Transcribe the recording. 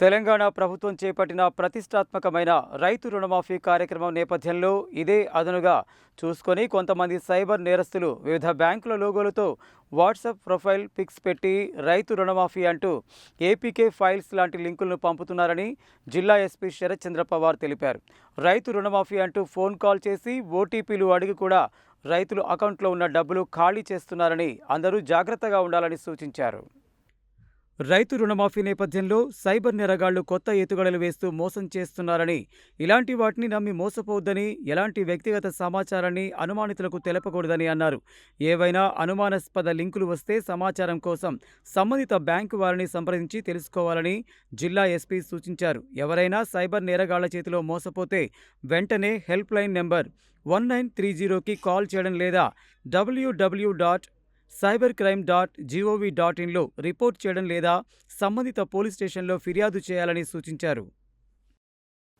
తెలంగాణ ప్రభుత్వం చేపట్టిన ప్రతిష్టాత్మకమైన రైతు రుణమాఫీ కార్యక్రమం నేపథ్యంలో ఇదే అదనుగా చూసుకొని కొంతమంది సైబర్ నేరస్తులు వివిధ బ్యాంకుల లోగోలతో వాట్సాప్ ప్రొఫైల్ పిక్స్ పెట్టి రైతు రుణమాఫీ అంటూ ఏపీకే ఫైల్స్ లాంటి లింకులను పంపుతున్నారని జిల్లా ఎస్పీ శరత్చంద్ర పవార్ తెలిపారు. రైతు రుణమాఫీ అంటూ ఫోన్ కాల్ చేసి ఓటీపీలు అడిగి కూడా రైతులు అకౌంట్లో ఉన్న డబ్బులు ఖాళీ చేస్తున్నారని అందరూ జాగ్రత్తగా ఉండాలని సూచించారు. రైతు రుణమాఫీ నేపథ్యంలో సైబర్ నేరగాళ్ళు కొత్త ఎత్తుగడలు వేస్తూ మోసం చేస్తున్నారని ఇలాంటి వాటిని నమ్మి మోసపోవద్దని ఎలాంటి వ్యక్తిగత సమాచారాన్ని అనుమానితులకు తెలపకూడదని అన్నారు. ఏవైనా అనుమానాస్పద లింకులు వస్తే సమాచారం కోసం సంబంధిత బ్యాంకు వారిని సంప్రదించి తెలుసుకోవాలని జిల్లా ఎస్పీ సూచించారు. ఎవరైనా సైబర్ నేరగాళ్ళ చేతిలో మోసపోతే వెంటనే help line number one nine three జీరోకి కాల్ చేయడం లేదా WW dot cyber crime dot GOV dot ఇన్లో report చేయడం లేదా సంబంధిత పోలీస్ స్టేషన్లో ఫిర్యాదు చేయాలని సూచించారు.